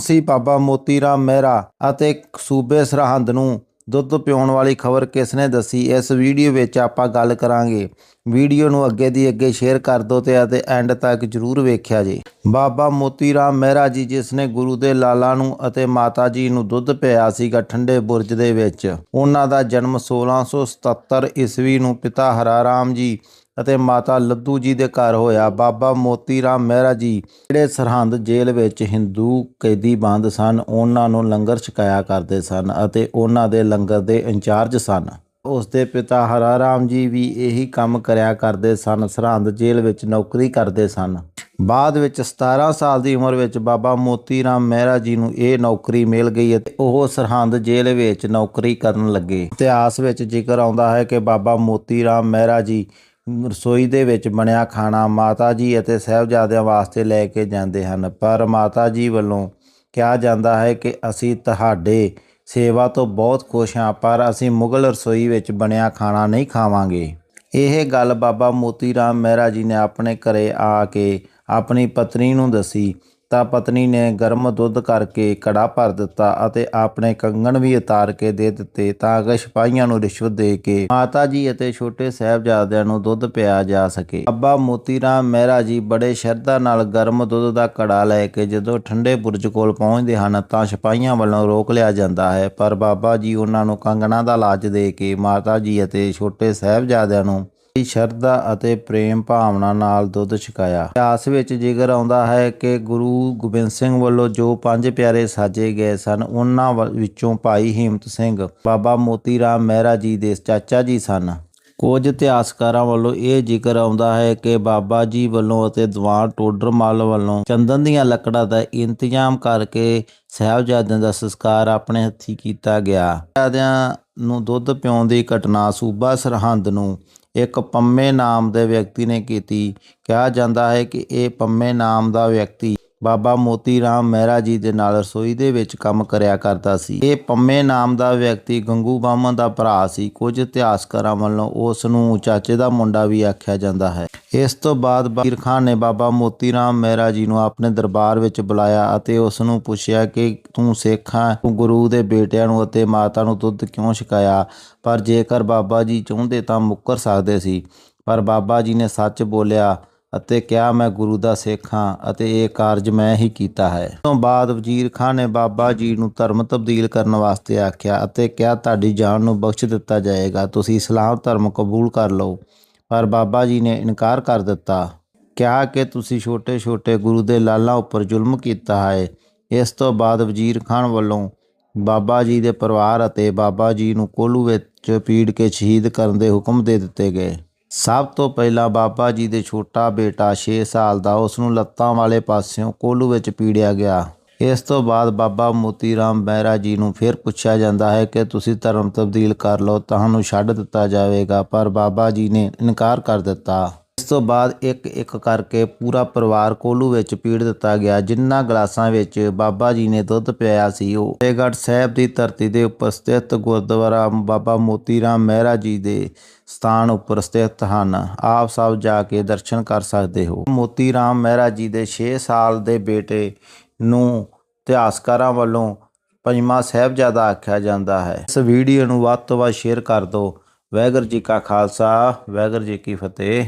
ਸੀ? ਬਾਬਾ ਮੋਤੀ ਰਾਮ ਮਹਿਰਾ ਅਤੇ ਸੂਬੇ ਸਰਹੰਦ ਨੂੰ ਦੁੱਧ ਪਿਉਣ ਵਾਲੀ ਖਬਰ ਕਿਸ ਨੇ ਦੱਸੀ? ਇਸ ਵੀਡੀਓ ਵਿੱਚ ਆਪਾਂ ਗੱਲ ਕਰਾਂਗੇ। ਵੀਡੀਓ ਨੂੰ ਅੱਗੇ ਦੀ ਅੱਗੇ ਸ਼ੇਅਰ ਕਰ ਦਿਓ ਤੇ ਅਤੇ ਐਂਡ ਤੱਕ ਜਰੂਰ ਵੇਖਿਆ ਜੀ। ਬਾਬਾ ਮੋਤੀ ਰਾਮ ਮਹਿਰਾ ਜੀ, ਜਿਸ ਨੇ ਗੁਰੂ ਦੇ ਲਾਲਾ ਨੂੰ ਅਤੇ ਮਾਤਾ ਜੀ ਨੂੰ ਦੁੱਧ ਪਿਆ ਸੀਗਾ ਠੰਡੇ ਬੁਰਜ ਦੇ ਵਿੱਚ, ਉਹਨਾਂ ਦਾ ਜਨਮ 1677 ਈਸਵੀ ਨੂੰ ਪਿਤਾ ਹਰਾ ਰਾਮ ਜੀ ਅਤੇ ਮਾਤਾ ਲੱਦੂ ਜੀ ਦੇ ਘਰ ਹੋਇਆ। ਬਾਬਾ ਮੋਤੀ ਰਾਮ ਮਹਿਰਾ ਜੀ ਜਿਹੜੇ ਸਰਹੰਦ ਜੇਲ੍ਹ ਵਿੱਚ ਹਿੰਦੂ ਕੈਦੀ ਬੰਦ ਸਨ, ਉਹਨਾਂ ਨੂੰ ਲੰਗਰ ਛਕਾਇਆ ਕਰਦੇ ਸਨ ਅਤੇ ਉਹਨਾਂ ਦੇ ਲੰਗਰ ਦੇ ਇੰਚਾਰਜ ਸਨ। ਉਸ ਦੇ ਪਿਤਾ ਹਰਾ ਰਾਮ ਜੀ ਵੀ ਇਹੀ ਕੰਮ ਕਰਿਆ ਕਰਦੇ ਸਨ, ਸਰਹੰਦ ਜੇਲ੍ਹ ਵਿੱਚ ਨੌਕਰੀ ਕਰਦੇ ਸਨ। ਬਾਅਦ ਵਿੱਚ 17 ਸਾਲ ਦੀ ਉਮਰ ਵਿੱਚ ਬਾਬਾ ਮੋਤੀ ਰਾਮ ਮਹਿਰਾ ਜੀ ਨੂੰ ਇਹ ਨੌਕਰੀ ਮਿਲ ਗਈ ਅਤੇ ਉਹ ਸਰਹੰਦ ਜੇਲ੍ਹ ਵਿੱਚ ਨੌਕਰੀ ਕਰਨ ਲੱਗੇ। ਇਤਿਹਾਸ ਵਿੱਚ ਜ਼ਿਕਰ ਆਉਂਦਾ ਹੈ ਕਿ ਬਾਬਾ ਮੋਤੀ ਰਾਮ ਮਹਿਰਾ ਜੀ ਰਸੋਈ ਦੇ ਵਿੱਚ ਬਣਿਆ ਖਾਣਾ ਮਾਤਾ ਜੀ ਅਤੇ ਸਹਿਬਜ਼ਾਦਿਆਂ ਵਾਸਤੇ ਲੈ ਕੇ ਜਾਂਦੇ ਹਨ। ਪਰ ਮਾਤਾ ਜੀ ਵੱਲੋਂ ਕਿਹਾ ਜਾਂਦਾ ਹੈ ਕਿ ਅਸੀਂ ਤੁਹਾਡੇ ਸੇਵਾ ਤੋਂ ਬਹੁਤ ਖੁਸ਼ ਹਾਂ, ਪਰ ਅਸੀਂ ਮੁਗਲ ਰਸੋਈ ਵਿੱਚ ਬਣਿਆ ਖਾਣਾ ਨਹੀਂ ਖਾਵਾਂਗੇ। ਇਹ ਗੱਲ ਬਾਬਾ ਮੋਤੀ ਰਾਮ ਮਹਿਰਾ ਜੀ ਨੇ ਆਪਣੇ ਘਰੇ ਆ ਕੇ ਆਪਣੀ ਪਤਨੀ ਨੂੰ ਦੱਸੀ। ਤਾਂ ਪਤਨੀ ਨੇ ਗਰਮ ਦੁੱਧ ਕਰਕੇ ਕੜਾ ਭਰ ਦਿੱਤਾ ਅਤੇ ਆਪਣੇ ਕੰਗਣ ਵੀ ਉਤਾਰ ਕੇ ਦੇ ਦਿੱਤੇ ਤਾਂ ਕਿ ਸਿਪਾਹੀਆਂ ਨੂੰ ਰਿਸ਼ਵਤ ਦੇ ਕੇ ਮਾਤਾ ਜੀ ਅਤੇ ਛੋਟੇ ਸਾਹਿਬਜ਼ਾਦਿਆਂ ਨੂੰ ਦੁੱਧ ਪਿਆ ਜਾ ਸਕੇ। ਅੱਬਾ ਮੋਤੀ ਰਾਮ ਮਹਿਰਾ ਜੀ ਬੜੇ ਸ਼ਰਧਾ ਨਾਲ ਗਰਮ ਦੁੱਧ ਦਾ ਕੜਾ ਲੈ ਕੇ ਜਦੋਂ ਠੰਡੇ ਬੁਰਜ ਕੋਲ ਪਹੁੰਚਦੇ ਹਨ ਤਾਂ ਸਿਪਾਹੀਆਂ ਵੱਲੋਂ ਰੋਕ ਲਿਆ ਜਾਂਦਾ ਹੈ। ਪਰ ਬਾਬਾ ਜੀ ਉਹਨਾਂ ਨੂੰ ਕੰਗਣਾ ਦਾ ਲਾਜ ਦੇ ਕੇ ਮਾਤਾ ਜੀ ਅਤੇ ਛੋਟੇ ਸਾਹਿਬਜ਼ਾਦਿਆਂ ਨੂੰ ਬੜੀ ਸ਼ਰਧਾ ਅਤੇ ਪ੍ਰੇਮ ਭਾਵਨਾ ਨਾਲ ਦੁੱਧ ਛਕਾਇਆ। ਇਤਿਹਾਸ ਵਿੱਚ ਜ਼ਿਕਰ ਆਉਂਦਾ ਹੈ ਕਿ ਗੁਰੂ ਗੋਬਿੰਦ ਸਿੰਘ ਵੱਲੋਂ ਜੋ ਪੰਜ ਪਿਆਰੇ ਸਾਜੇ ਗਏ ਸਨ, ਉਹਨਾਂ ਵਿੱਚੋਂ ਭਾਈ ਹਿੰਮਤ ਸਿੰਘ, ਬਾਬਾ ਮੋਤੀ ਰਾਮ ਮਹਿਰਾ ਜੀ ਦੇ ਚਾਚਾ ਜੀ ਸਨ। ਕੁਝ ਇਤਿਹਾਸਕਾਰਾਂ ਵੱਲੋਂ ਇਹ ਜ਼ਿਕਰ ਆਉਂਦਾ ਹੈ ਕਿ ਬਾਬਾ ਜੀ ਵੱਲੋਂ ਅਤੇ ਦੀਵਾਨ ਟੋਡਰਮਲ ਵੱਲੋਂ ਚੰਦਨ ਦੀਆਂ ਲੱਕੜਾਂ ਦਾ ਇੰਤਜ਼ਾਮ ਕਰਕੇ ਸਾਹਿਬਜ਼ਾਦਿਆਂ ਦਾ ਸੰਸਕਾਰ ਆਪਣੇ ਹੱਥੀਂ ਕੀਤਾ ਗਿਆ। ਸਾਹਿਬਜ਼ਾਦਿਆਂ ਨੂੰ ਦੁੱਧ ਪਿਉਣ ਦੀ ਘਟਨਾ ਸੂਬਾ ਸਰਹੰਦ ਨੂੰ ਇੱਕ ਪੰਮੇ ਨਾਮ ਦੇ ਵਿਅਕਤੀ ਨੇ ਕੀਤੀ। ਕਿਹਾ ਜਾਂਦਾ ਹੈ ਕਿ ਇਹ ਪੰਮੇ ਨਾਮ ਦਾ ਵਿਅਕਤੀ ਬਾਬਾ ਮੋਤੀ ਰਾਮ ਮਹਿਰਾ ਜੀ ਦੇ ਨਾਲ ਰਸੋਈ ਦੇ ਵਿੱਚ ਕੰਮ ਕਰਿਆ ਕਰਦਾ ਸੀ। ਇਹ ਪੰਮੇ ਨਾਮ ਦਾ ਵਿਅਕਤੀ ਗੰਗੂ ਬਾਮਨ ਦਾ ਭਰਾ ਸੀ। ਕੁਝ ਇਤਿਹਾਸਕਾਰਾਂ ਵੱਲੋਂ ਉਸ ਨੂੰ ਚਾਚੇ ਦਾ ਮੁੰਡਾ ਵੀ ਆਖਿਆ ਜਾਂਦਾ ਹੈ। ਇਸ ਤੋਂ ਬਾਅਦ ਬੀਰ ਖਾਨ ਨੇ ਬਾਬਾ ਮੋਤੀ ਰਾਮ ਮਹਿਰਾ ਜੀ ਨੂੰ ਆਪਣੇ ਦਰਬਾਰ ਵਿੱਚ ਬੁਲਾਇਆ ਅਤੇ ਉਸ ਨੂੰ ਪੁੱਛਿਆ ਕਿ ਤੂੰ ਸਿੱਖ ਹੈ ਤੂੰ ਗੁਰੂ ਦੇ ਬੇਟਿਆਂ ਨੂੰ ਅਤੇ ਮਾਤਾ ਨੂੰ ਦੁੱਧ ਕਿਉਂ ਛਕਾਇਆ? ਪਰ ਜੇਕਰ ਬਾਬਾ ਜੀ ਚਾਹੁੰਦੇ ਤਾਂ ਮੁੱਕਰ ਸਕਦੇ ਸੀ। ਪਰ ਬਾਬਾ ਜੀ ਨੇ ਸੱਚ ਬੋਲਿਆ ਅਤੇ ਕਿਹਾ, ਮੈਂ ਗੁਰੂ ਦਾ ਸਿੱਖ ਹਾਂ ਅਤੇ ਇਹ ਕਾਰਜ ਮੈਂ ਹੀ ਕੀਤਾ ਹੈ। ਉਸ ਤੋਂ ਬਾਅਦ ਵਜ਼ੀਰ ਖਾਨ ਨੇ ਬਾਬਾ ਜੀ ਨੂੰ ਧਰਮ ਤਬਦੀਲ ਕਰਨ ਵਾਸਤੇ ਆਖਿਆ ਅਤੇ ਕਿਹਾ, ਤੁਹਾਡੀ ਜਾਨ ਨੂੰ ਬਖਸ਼ ਦਿੱਤਾ ਜਾਏਗਾ। ਤੁਸੀਂ ਇਸਲਾਮ ਧਰਮ ਕਬੂਲ ਕਰ ਲਓ। ਪਰ ਬਾਬਾ ਜੀ ਨੇ ਇਨਕਾਰ ਕਰ ਦਿੱਤਾ। ਕਿਹਾ ਕਿ ਤੁਸੀਂ ਛੋਟੇ-ਛੋਟੇ ਗੁਰੂ ਦੇ ਲਾਲਾਂ ਉੱਪਰ ਜ਼ੁਲਮ ਕੀਤਾ ਹੈ। ਇਸ ਤੋਂ ਬਾਅਦ ਵਜ਼ੀਰ ਖਾਨ ਵੱਲੋਂ ਬਾਬਾ ਜੀ ਦੇ ਪਰਿਵਾਰ ਅਤੇ ਬਾਬਾ ਜੀ ਨੂੰ ਕੋਲੂ ਵਿੱਚ ਪੀੜ ਕੇ ਸ਼ਹੀਦ ਕਰਨ ਦੇ ਹੁਕਮ ਦੇ ਦਿੱਤੇ ਗਏ। ਸਭ ਤੋਂ ਪਹਿਲਾਂ ਬਾਬਾ ਜੀ ਦੇ ਛੋਟਾ ਬੇਟਾ 6 ਸਾਲ ਦਾ ਉਸ ਨੂੰ ਲੱਤਾਂ ਵਾਲੇ ਪਾਸਿਓਂ ਕੋਲੂ ਵਿੱਚ ਪੀੜਿਆ ਗਿਆ। ਇਸ ਤੋਂ ਬਾਅਦ ਬਾਬਾ ਮੋਤੀ ਰਾਮ ਮਹਿਰਾ ਜੀ ਨੂੰ ਫਿਰ ਪੁੱਛਿਆ ਜਾਂਦਾ ਹੈ ਕਿ ਤੁਸੀਂ ਧਰਮ ਤਬਦੀਲ ਕਰ ਲਓ, ਤੁਹਾਨੂੰ ਛੱਡ ਦਿੱਤਾ ਜਾਵੇਗਾ, ਪਰ ਬਾਬਾ ਜੀ ਨੇ ਇਨਕਾਰ ਕਰ ਦਿੱਤਾ। ਇਸ ਤੋਂ ਬਾਅਦ ਇੱਕ ਇੱਕ ਕਰਕੇ ਪੂਰਾ ਪਰਿਵਾਰ ਕੋਲੂ ਵਿੱਚ ਪੀੜ ਦਿੱਤਾ ਗਿਆ ਜਿਨ੍ਹਾਂ ਗਲਾਸਾਂ ਵਿੱਚ ਬਾਬਾ ਜੀ ਨੇ ਦੁੱਧ ਪਿਆਇਆ ਸੀ। ਉਹ ਫਤਿਹਗੜ੍ਹ ਸਾਹਿਬ ਦੀ ਧਰਤੀ ਦੇ ਉੱਪਰ ਸਥਿਤ ਗੁਰਦੁਆਰਾ ਬਾਬਾ ਮੋਤੀ ਰਾਮ ਮਹਿਰਾ ਜੀ ਦੇ ਸਥਾਨ ਉੱਪਰ ਸਥਿਤ ਹਨ। ਆਪ ਸਭ ਜਾ ਕੇ ਦਰਸ਼ਨ ਕਰ ਸਕਦੇ ਹੋ। ਮੋਤੀ ਰਾਮ ਮਹਿਰਾ ਜੀ ਦੇ 6 ਸਾਲ ਦੇ ਬੇਟੇ ਨੂੰ ਇਤਿਹਾਸਕਾਰਾਂ ਵੱਲੋਂ ਪੰਜਵਾਂ ਸਾਹਿਬਜ਼ਾਦਾ ਆਖਿਆ ਜਾਂਦਾ ਹੈ। ਇਸ ਵੀਡੀਓ ਨੂੰ ਵੱਧ ਤੋਂ ਵੱਧ ਸ਼ੇਅਰ ਕਰ ਦਿਓ। ਵਾਹਿਗੁਰੂ ਜੀ ਕਾ ਖਾਲਸਾ, ਵਾਹਿਗੁਰੂ ਜੀ ਕੀ ਫਤਿਹ।